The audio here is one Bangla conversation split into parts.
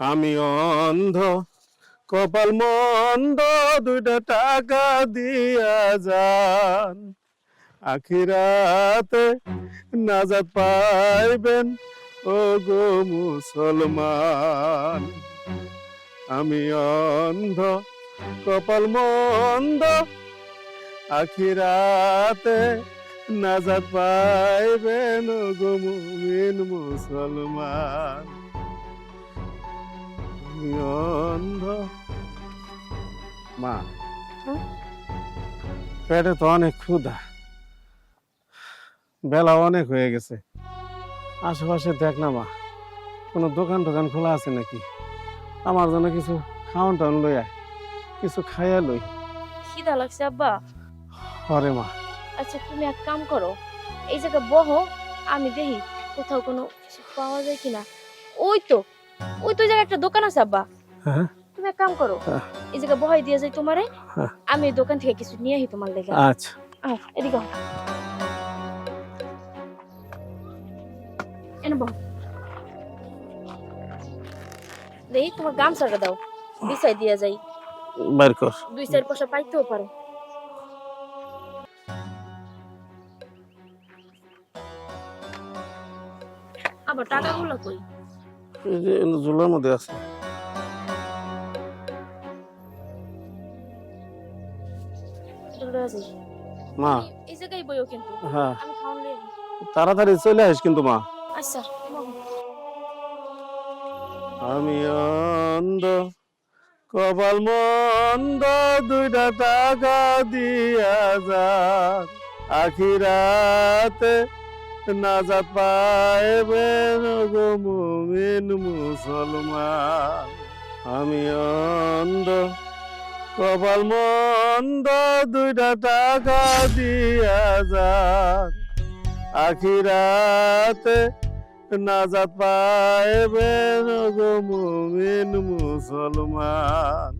আমি অন্ধ, কপাল মন্দ, দুইটা টাকা দিয়া যান। আখিরাতে নাজাত পাইবেন ও গো মুসলমান। আমি অন্ধ, কপাল মন্দ, আখিরাতে নাজাত পাইবেন ও গো মুমিন মুসলমান। আমি অন্ধ। মা হ্যাঁ? পেটে তো অনেক ক্ষুধা। বেলা অনেক হয়ে গেছে। আশেপাশে দেখ না মা কোনো দোকান টোকান খোলা আছে নাকি? আমার জন্য কিছু খাওয়ান টাউন লই আয় কিছু খাইয়া লই। খিদা লাগছে আব্বা। হরে মা। আচ্ছা তুমি এক কাম করো এই জায়গায় বহো আমি দেখি কোথাও কোনো কিছু পাওয়া যায় কিনা। ওই তো ওই তো জায়গায় একটা দোকান আছে আব্বা। হ্যাঁ। তুমি এক কাম করো হ্যাঁ। এই জায়গায় বহাই দিয়ে যাই তোমারে হ্যাঁ। আমি ওই দোকান থেকে কিছু নিয়ে আসি তোমার লেগে। আচ্ছা। আহ, এদিকে এনে বহ। দেই তোমার গামছাটা দাও বিছাই দিয়া যাই। বের কর। দুই চার পয়সা পাইতেও পারো। আবার টাকাগুলো কই? এই যে জুলার মধ্যে আছে। মা। এই জায়গায় বইও কিন্তু। হ্যাঁ। তাড়াতাড়ি চলে আসিস কিন্তু মা। আচ্ছা। আমি অন্ধ কপাল মন্দ দুইটা টাকা দিয়া যান আখিরাতে নাজাত পাইবেন গো মুমিন মুসলমান। আমি অন্ধ, কপাল মন্দ, দুইটা টাকা দিয়া যান আখিরাতে নাজাত পাইবেন গো মুমিন মুসলমান।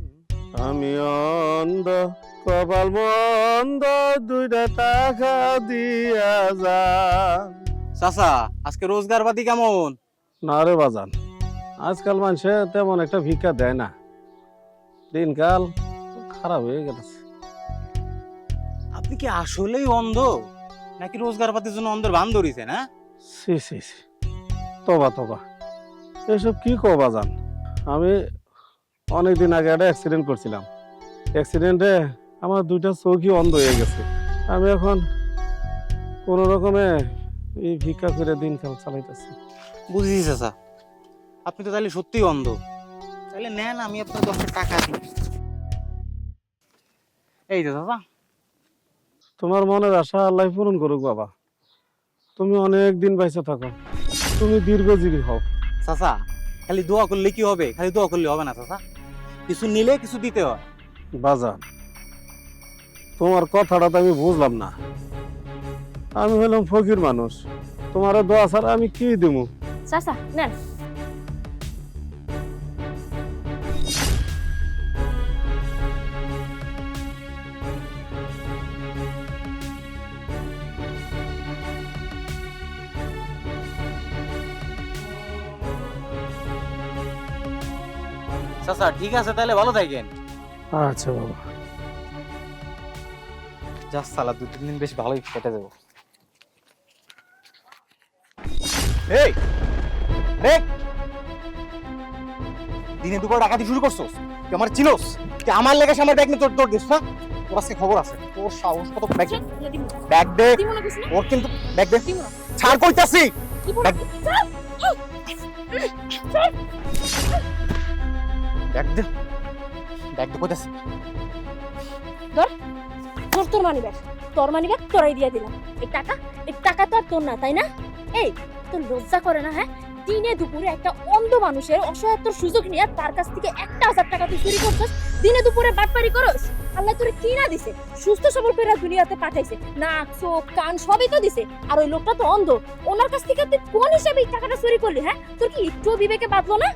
আমি অন্ধ কপাল বন্ধ দুইটা টাকা দিয়া যান। চাচা আজকে রোজগার পাতি কেমন? না রে বাজান আজকাল মানুষে তেমন একটা ভিক্ষা দেয় না। দিনকাল খারাপ হয়ে গেছে। আপনি কি আসলেই অন্ধ? নাকি রোজগার পাতির জন্য অন্ধের বান ধরিছেন হ্যাঁ? সি সি সি। তবা তবা। এসব কি কবা বাজান? আমি অনেকদিন আগে একটা অ্যাক্সিডেন্ট করছিলাম। অ্যাক্সিডেন্টে আমার দুইটা চোখই অন্ধ হয়ে গেছে। আমি এখন কোনো রকমে এই ভিক্ষা করে দিনকাল চালাইতেছি। বুঝেছি চাচা আপনি তো তাহলে সত্যিই অন্ধ। তাহলে নেন আমি আপনার দশটা টাকা দিই। এই তো চাচা। তোমার মনের আশা আল্লাহ পূরণ করুক বাবা। তুমি অনেক দিন বাইসে থাকো। তুমি দীর্ঘজীবী হও। চাচা খালি দোয়া করলে কি হবে? খালি দোয়া করলে হবে না চাচা। কিছু নিলে কিছু দিতে হয়। বাজার তোমার কথাটা তো আমি বুঝলাম না। আমি হলাম ফকির মানুষ। তোমার দোয়া ছাড়া আমি কি দেবো চাচা নেন। চাচা ঠিক আছে তাহলে ভালো থাকেন। আচ্ছা বাবা। যা সালা দু তিন দিন বেশ ভালোই কেটে যাব। এই দেখ দিনে দুপুর ডাকাতি শুরু করছস? তুই আমার চিনোস? তুই আমার লেগে আমার ব্যাগ নিয়ে তোর তোর দিস না? তোর আজকে খবর আছে। তোর সাহস কত ব্যাগ ব্যাগ দে? ওর কিন্তু ব্যাগ দে। ছাড় কইতাছি দিব না। ব্যাগ দে। ব্যাগ দে কইতাছি তোর তোর মানি ব্যাগ তোর মানি ব্যাগ তোরাই দিয়ে দিলাম। এই টাকা এই টাকা তো আর তোর না, তাই না? এই তোর লজ্জা করে না হ্যাঁ? দিনে দুপুরে একটা অন্ধ মানুষের অসহায়ত্বর সুযোগ নিয়ে তার কাছ থেকে একটা হাজার টাকা তুই চুরি করছিস। দিনে দুপুরে বাটপারি করস। আল্লাহ তোরে কি না দিছে। সুস্থ সবল করে দুনিয়াতে পাঠাইছে। নাক, চোখ, কান সবই তো দিছে। আর ওই লোকটা তো অন্ধ। ওনার কাছ থেকে তুই কোন হিসাবে এই টাকাটা চুরি করলি হ্যাঁ? তোর কি একটু বিবেকে বাঁধলো না?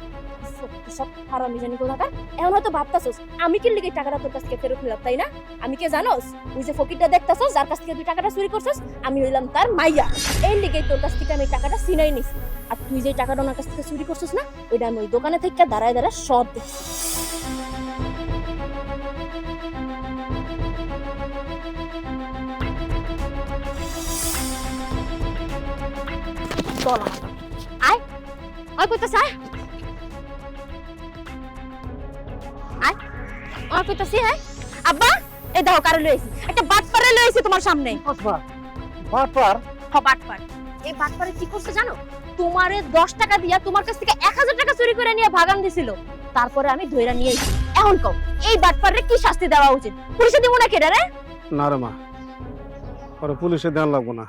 সব হারামি জানি কোথাকার এখন হয়তো ভাবতাছস, আমি কি লিগে টাকাটা তোর কাছ থেকে ফেরত নিলাম, তাই না? আমি কে জানোস? ওই যে ফকিরটা দেখতাছস, যার কাছ থেকে তুই টাকাটা চুরি করছস, আমি হইলাম তার মাইয়া। এই লিগে তোর কাছ থেকে আমি টাকাটা সিনাই নিছি। আর তুই যে টাকাটা ওনার কাছ থেকে চুরি করছস না, ওইটা আমি ওই দোকানে থেকে দাঁড়ায় দাঁড়ায় সব চল আয়। আয় কইতাছে, আয়। আয়। আয় কইতাছি আয় আব্বা এই দেখো কারে লইছি একটা বাটপারে লইছি তোমার সামনে। বাটপার? বাটপার? হ বাটপার। এই বাটপারে কি করছে জানো? তোমারে দশ টাকা দিয়া তোমার কাছ থেকে এক হাজার টাকা চুরি করে নিয়ে ভাগান দিছিল। তারপরে আমি ধইরা নিয়ে এসেছি। এখন কও এই বাটপারে কি শাস্তি দেওয়া উচিত? পুলিশে দিব না কেডা রে? না রে মা পরে পুলিশে ধ্যান লাগবো না।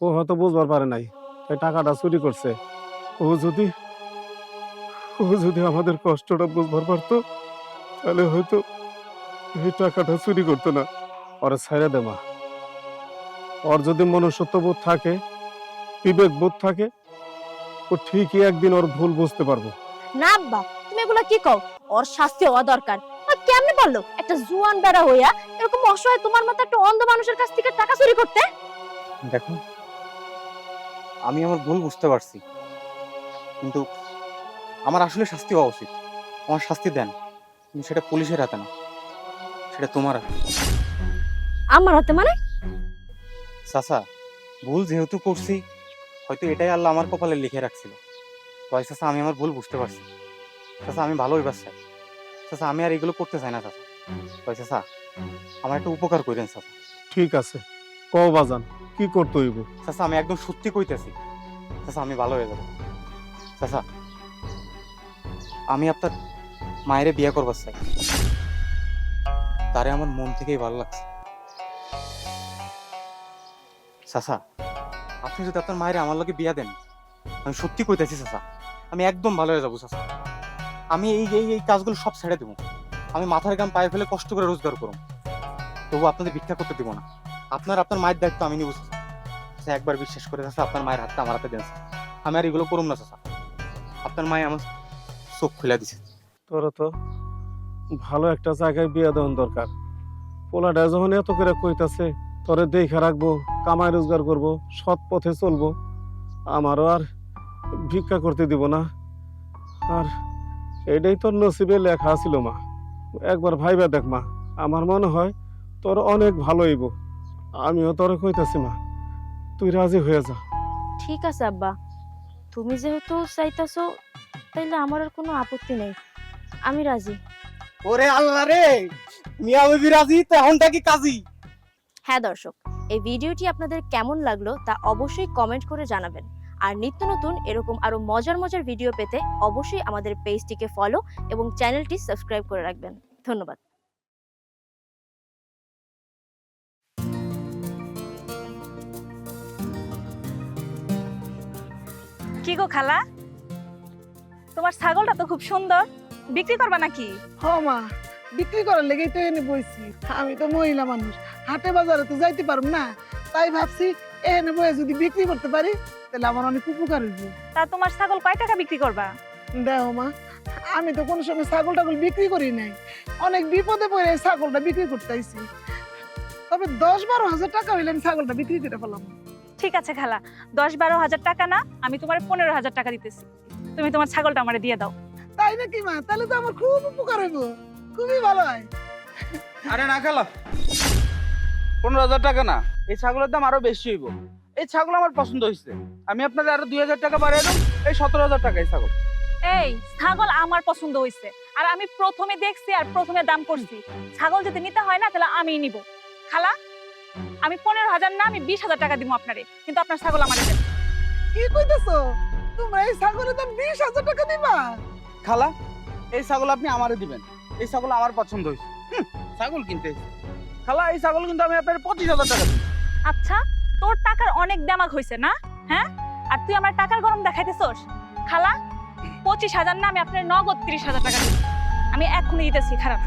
ও হয়তো বুঝবার পারে নাই এই টাকাটা চুরি করছে। ও যদি ও যদি আমাদের কষ্টটা বুঝবার পারতো তাহলে হয়তো এই টাকাটা চুরি করতো না। ওরে ছাইড়ে দে মা। ওর যদি মনুষ্যত্ব বোধ থাকে বিবেক বোধ থাকে ও ঠিকই একদিন ওর ভুল বুঝতে পারব। না আব্বা তুমি এগুলা কি কও? ওর শাস্তি হওয়া দরকার। আর কেমনে পারল? একটা জুয়ান বেড়া হইয়া এরকম অসহায় তোমার মতো একটা অন্ধ মানুষের কাছ থেকে টাকা চুরি করতে? দেখো আমি আমার ভুল বুঝতে পারছি। কিন্তু আমার আসলে শাস্তি হওয়া উচিত। আমার শাস্তি দেন। কিন্তু সেটা পুলিশের হাতে না। সেটা তোমার হাতে। আমার হাতে মানে? চাচা ভুল যেহেতু করছি হয়তো এটাই আল্লাহ আমার কপালে লিখে রাখছিল। তাই চাচা আমি আমার ভুল বুঝতে পারছি। চাচা আমি ভালো হইবার চাই চাচা আমি আর এগুলো করতে চাই না চাচা তাই চাচা আমার একটা উপকার করেন চাচা ঠিক আছে। কও বাজান কি করতে হইব? চাচা আমি একদম সত্যি কইতেছি। চাচা আমি ভালো হয়ে যাব। চাচা আমি আপনার মায়েরে বিয়ে করবার চাই। তারে আমার মন থেকেই ভালো লাগছে। চাচা আপনি যদি আপনার মায়ের আমার লোকে বিয়া দেন আমি সত্যি কইতেছি চাচা আমি একদম ভালো হয়ে যাব চাচা। আমি এই এই এই কাজগুলো সব ছেড়ে দেবো। আমি মাথার গাম পায়ে ফেলে কষ্ট করে রোজগার করব। তবু আপনাদের ভিক্ষা করতে দিব না। আপনার আপনার মায়ের দায়িত্ব আমি নিব চাচা, একবার বিশ্বাস করে চাচা আপনার মায়ের হাতটা আমার হাতে দেন আমি আর এগুলো করুম না চাচা। আপনার মায়ে আমার চোখ খুলে দিছে। তোরা তো ভালো একটা জায়গায় বিয়ে দেওয়ার দরকার। পোলাটা যখন এত করে কইতাছে, তোরে দেখে রাখব, কামাই রোজগার করব, সৎ পথে চলবো, আমারও আর ভিক্ষা করতে দিব না। আর এটাই তোর নসিবে লেখা ছিল, মা। একবার ভাইবা দেখ, মা, আমার মনে হয় তোর অনেক ভালো হইব। আমিও তোরে কইতাছি, মা, তুই রাজি হয়ে যা। ঠিক আছে, আব্বা। তুমি যেহেতু চাইতাছো, তাইলে আমার আর কোনো আপত্তি নেই। আমি রাজি। ওরে আল্লাহ রে মিয়া বিবি রাজি তো এখনটা কি কাজী? হ্যাঁ দর্শক এই ভিডিওটি আপনাদের কেমন লাগল তা অবশ্যই কমেন্ট করে জানাবেন। আর নিত্য নতুন এরকম আরও মজার মজার ভিডিও পেতে অবশ্যই আমাদের পেজটিকে ফলো এবং চ্যানেলটি সাবস্ক্রাইব করে রাখবেন। ধন্যবাদ। কি গো খালা? তোমার ছাগলটা তো খুব সুন্দর। বিক্রি করবা নাকি? হ মা বিক্রি করার লেগেই তো এনে বইছি। আমি তো মহিলা মানুষ হাটে বাজারে তো যাইতে পারুম না। তাই ভাবছি এনে বয়ে যদি বিক্রি করতে পারি তাহলে আমার অনেক উপকার হইব। তা তোমার ছাগল কয় টাকা বিক্রি করবা? দেখো মা আমি তো কোনো সময় ছাগল টাগল বিক্রি করি নাই। অনেক বিপদে পড়ে ছাগলটা বিক্রি করতে আইছি। তবে দশ বারো হাজার টাকা হইলে আমি ছাগলটা বিক্রি করে ফেলাম। ঠিক আছে খালা দশ বারো হাজার টাকা না আমি তোমার পনেরো হাজার টাকা দিতেছি। তুমি তোমার ছাগলটা আমারে দিয়ে দাও। তাই নাকি মা? তাহলে তো আমার খুব উপকার হইব। খুবই ভালো হয়। আরে না খেলা। পনেরো হাজার টাকা না। এই ছাগলের দাম আরও বেশি হইব। এই ছাগল আমার পছন্দ হয়েছে আমি আপনাদের আরও দুই হাজার টাকা বাড়িয়ে দেবো। এই সতেরো হাজার টাকা এই ছাগল। এই ছাগল আমার পছন্দ হয়েছে আর আমি প্রথমে দেখছি আর প্রথমে দাম করছি। ছাগল যদি নিতে হয় না তাহলে আমি নিব। খালা আমি পনেরো হাজার না আমি বিশ হাজার টাকা দিব আপনারে। কিন্তু আপনার ছাগল আমার কি কইতেছো? তোমরা এই ছাগলের দাম বিশ হাজার টাকা দিবা? খালা এই ছাগল আপনি আমারে দিবেন। এই ছাগল আমার পছন্দ হয়েছে। ছাগল কিনতে খালা এই ছাগল কিন্তু আমি আপনার পঁচিশ হাজার টাকা দিই আচ্ছা তোর টাকার অনেক দামাক হয়েছে না? হ্যাঁ? আর তুই আমার টাকার গরম দেখাইতেছস? খালা পঁচিশ হাজার না আমি আপনার নগদ তিরিশ হাজার টাকা দিব আমি এক্ষুনি দিতেছি খারাপ।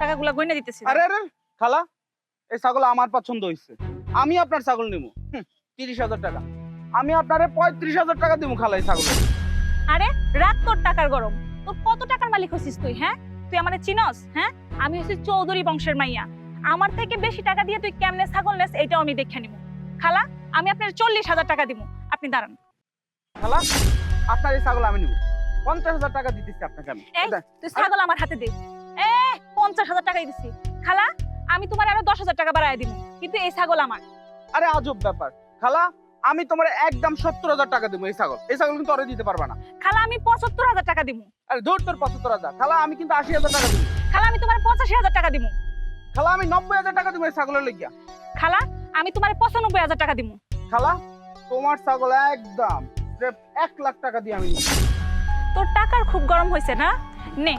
টাকাগুলা গয়না দিতেছি। আরে আরে খালা এই ছাগল আমার পছন্দ হয়েছে। আমি আপনার ছাগল নিব তিরিশ হাজার টাকা। আমি আপনারে পঁয়ত্রিশ হাজার টাকা দিব খালা এই ছাগল আরে রাখ তোর টাকার গরম। তোর কত টাকার মালিক হচ্ছিস তুই হ্যাঁ? তুই আমারে চিনস হ্যাঁ? আমি হচ্ছি চৌধুরী বংশের মাইয়া। আমার থেকে বেশি টাকা দিয়ে তুই কেমনে ছাগল নেস এটাও আমি দেখে নিব। খালা আমি আপনার চল্লিশ হাজার টাকা দিব। আপনি দাঁড়ান। খালা আপনার এই ছাগল আমি নিব। পঞ্চাশ হাজার টাকা দিতেছি আপনাকে আমি। তুই ছাগল আমার হাতে দে। এ পঞ্চাশ হাজার টাকাই দিছি। খালা আমি তোমার আরও দশ হাজার টাকা বাড়ায় দিব। কিন্তু এই ছাগল আমার। আরে আজব ব্যাপার। খালা আমি তোমার একদম সত্তর হাজার টাকা দেবো এই ছাগল। এই ছাগল কিন্তু অরে দিতে পারবা না। খালা আমি পঁচাত্তর হাজার টাকা দিব। আরে ধর তোর পঁচাত্তর হাজার। খালা আমি কিন্তু আশি হাজার টাকা দিব। খালা আমি তোমার পঁচাশি হাজার টাকা দিব। খালা আমি নব্বই হাজার টাকা দিব এই ছাগলের লেগিয়া। খালা আমি তোমার পঁচানব্বই হাজার টাকা দিব। খালা তোমার ছাগল একদম এক লাখ টাকা দিয়ে আমি তোর টাকার খুব গরম হয়েছে না? নে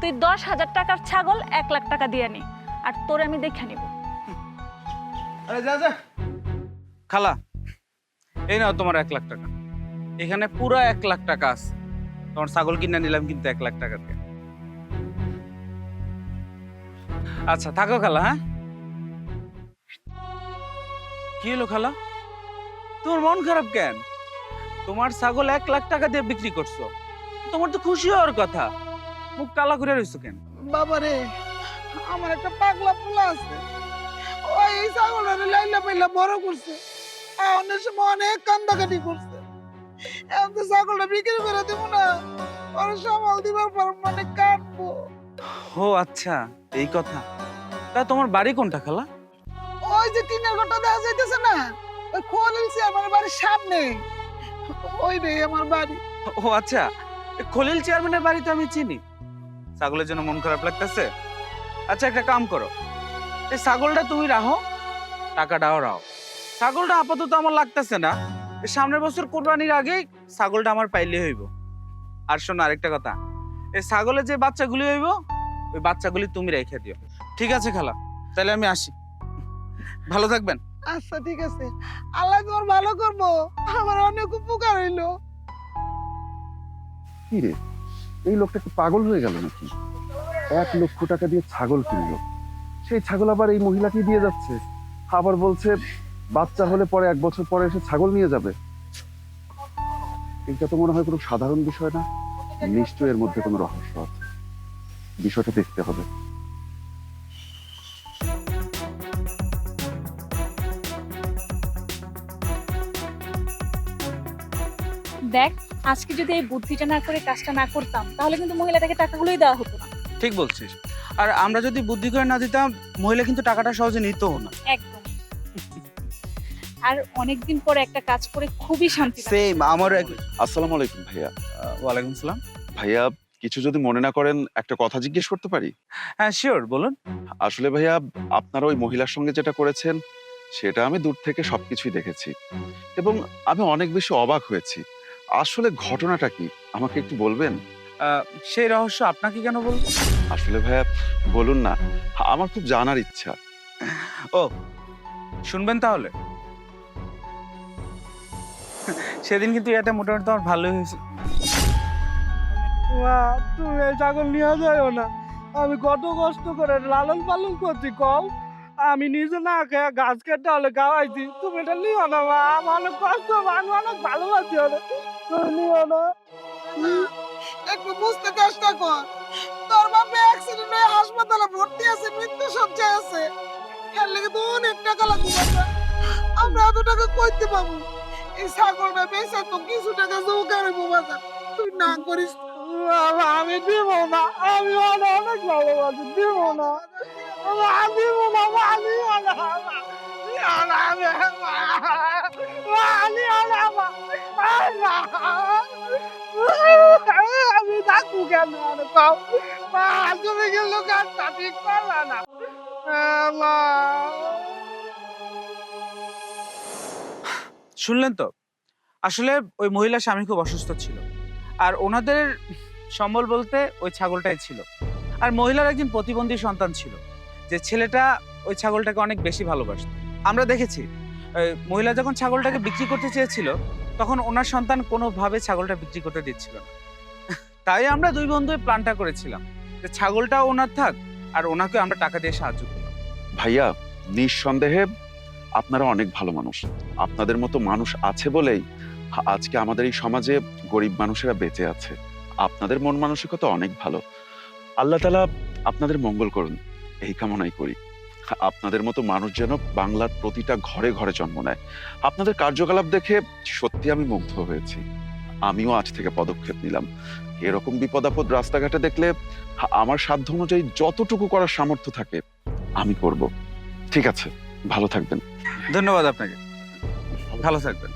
তুই দশ হাজার টাকার ছাগল এক লাখ টাকা দিয়ে নে। আর তোর আমি দেখে নিব। আরে যা যা। খালা এই নাও তোমার এক লাখ টাকা। এখানে পুরো এক লাখ টাকা আছে। তোমার ছাগল কিনে নিলাম কিন্তু এক লাখ টাকা দিয়ে আচ্ছা থাকো খালা হ্যাঁ? কি হলো খালা? তোমার মন খারাপ কেন? তোমার ছাগল এক লাখ টাকা দিয়ে বিক্রি করছ। তোমার তো খুশি হওয়ার কথা। মুখ কালা করে রইছো কেন? বাবা রে আমার একটা পাগলা পোলা আছে। ওই ছাগলের লাইলা পাইলা বড় করছে। অনেক সময় অনেক কান্দাকাটি করছে। এখন তো ছাগলটা বিক্রি করে দেবো না। ওর সামাল দিবার পর মানে কাটবো। ও আচ্ছা এই কথা। তা তোমার বাড়ি কোনটা খালা? ওই যে টিনের ঘরটা দেখা যাইতেছে না ওই খোলিলছি আমার বাড়ির সামনে। ওই রে আমার বাড়ি। ও আচ্ছা খলিল চেয়ারম্যানের বাড়ি তো আমি চিনি। ছাগলের জন্য মন খারাপ লাগতেছে। আচ্ছা একটা কাম করো। এই ছাগলটা তুমি রাখো টাকাটাও রাখো ছাগলটা আপাতত আমার লাগতেছে না। সামনের বছর কোরবানির আগেই ছাগলটা আমার পাইলে হইব। আর শোনো আরেকটা কথা এই ছাগলের যে বাচ্চাগুলি হইব ওই বাচ্চাগুলি তুমি রেখে দিও। ঠিক আছে খালা তাহলে আমি আসি। ভালো থাকবেন। আচ্ছা ঠিক আছে। আল্লাহ তোমার ভালো করব। আমার অনেক উপকার হইল। কি রে? এই লোকটা কি পাগল হয়ে গেল নাকি? এক লক্ষ টাকা দিয়ে ছাগল কিনলো। সেই ছাগল আবার এই মহিলাকে দিয়ে যাচ্ছে। আবার বলছে বাচ্চা হলে পরে এক বছর পরে এসে ছাগল নিয়ে যাবে। এটা তো মনে হয় কোনো সাধারণ বিষয় না। নিশ্চয়ই এর মধ্যে কোনো রহস্য আছে। বিষয়টা দেখতে হবে। দেখ আজকে যদি এই বুদ্ধিটা না করে কাজটা না করতাম তাহলে কিন্তু মহিলাটাকে টাকাগুলোই দেওয়া হতো না। ঠিক বলছিস। আর আমরা যদি বুদ্ধি করে না দিতাম মহিলা কিন্তু টাকাটা সহজে নিতও না। একদম। আর অনেকদিন পরে একটা কাজ করে খুবই শান্তি সেম আমার আসসালামু আলাইকুম ভাইয়া। ওয়ালাইকুম সালাম ভাইয়া কিছু যদি মনে না করেন একটা কথা জিজ্ঞেস করতে পারি? হ্যাঁ শিওর বলুন। আসলে ভাইয়া আপনারা ওই মহিলার সঙ্গে যেটা করেছেন সেটা আমি দূর থেকে সবকিছুই দেখেছি। এবং আমি অনেক বেশি অবাক হয়েছি। আসলে ঘটনাটা কি? আমাকে একটু বলবেন? আহ, সেই রহস্য আপনাকে কেন বলব? আসলে ভাইয়া বলুন না। আমার খুব জানার ইচ্ছা। ও শুনবেন তাহলে। সেদিন কিন্তু এটা মোটামুটি আমার ভালো হয়েছে। মা তুমি এই ছাগল নিয়ে যাও না। আমি কত কষ্ট করে লালন পালন করছি কও? আমি নিজে না খেয়ে গাছ কেটে হলে গাওয়াইছি তুমি এটা নিও না মা। আমার অনেক কষ্ট আমি অনেক ভালোবাসি ওরে। তুমি নিও না। একটু বুঝতে চেষ্টা কর। তোর বাপে অ্যাক্সিডেন্ট হয়ে হাসপাতালে ভর্তি আছে মৃত্যু সজ্জায় আছে। এর লেগে তো অনেক টাকা লাগবে আমরা এত টাকা কইতে পাবো? এই ছাগলটা বেচে তো কিছু টাকা জোগাড় হইবো বাজার। তুই না করিস আমি দিব না। আমি অনেক ভালোবাসি। দিব না। দিব না। নিও না আমি থাকব কেন? আর? মা, তুমি কিন্তু কাজটা ঠিক করলা না। শুনলেন তো? আসলে ওই মহিলা স্বামী খুব অসুস্থ ছিল। আর ওনাদের সম্বল বলতে ওই ছাগলটাই ছিল। আর মহিলার একজন প্রতিবন্ধী সন্তান ছিল, যে ছেলেটা ওই ছাগলটাকে অনেক বেশি ভালোবাসত। আমরা দেখেছি মহিলা যখন ছাগলটাকে বিক্রি করতে চেয়েছিল, তখন ওনার সন্তান কোনোভাবে ছাগলটা বিক্রি করতে দিচ্ছিল না। তাই আমরা দুই বন্ধু প্ল্যানটা করেছিলাম, যে ছাগলটাও ওনার থাক, আর ওনাকে আমরা টাকা দিয়ে সাহায্য করলাম। ভাইয়া, নিঃসন্দেহে আপনারা অনেক ভালো মানুষ। আপনাদের মতো মানুষ আছে বলেই আজকে আমাদের এই সমাজে গরিব মানুষেরা বেঁচে আছে। আপনাদের মন মানসিকতা অনেক ভালো। আল্লাহ তালা আপনাদের মঙ্গল করুন, এই কামনাই করি। আপনাদের মতো মানুষ যেন বাংলার প্রতিটা ঘরে ঘরে জন্ম নেয়। আপনাদের কার্যকলাপ দেখে সত্যি আমি মুগ্ধ হয়েছি। আমিও আজ থেকে পদক্ষেপ নিলাম। এরকম বিপদ আপদ রাস্তাঘাটে দেখলে আমার সাধ্য অনুযায়ী যতটুকু করার সামর্থ্য থাকে, আমি করব। ঠিক আছে, ভালো থাকবেন। ধন্যবাদ আপনাকে ভালো থাকবেন।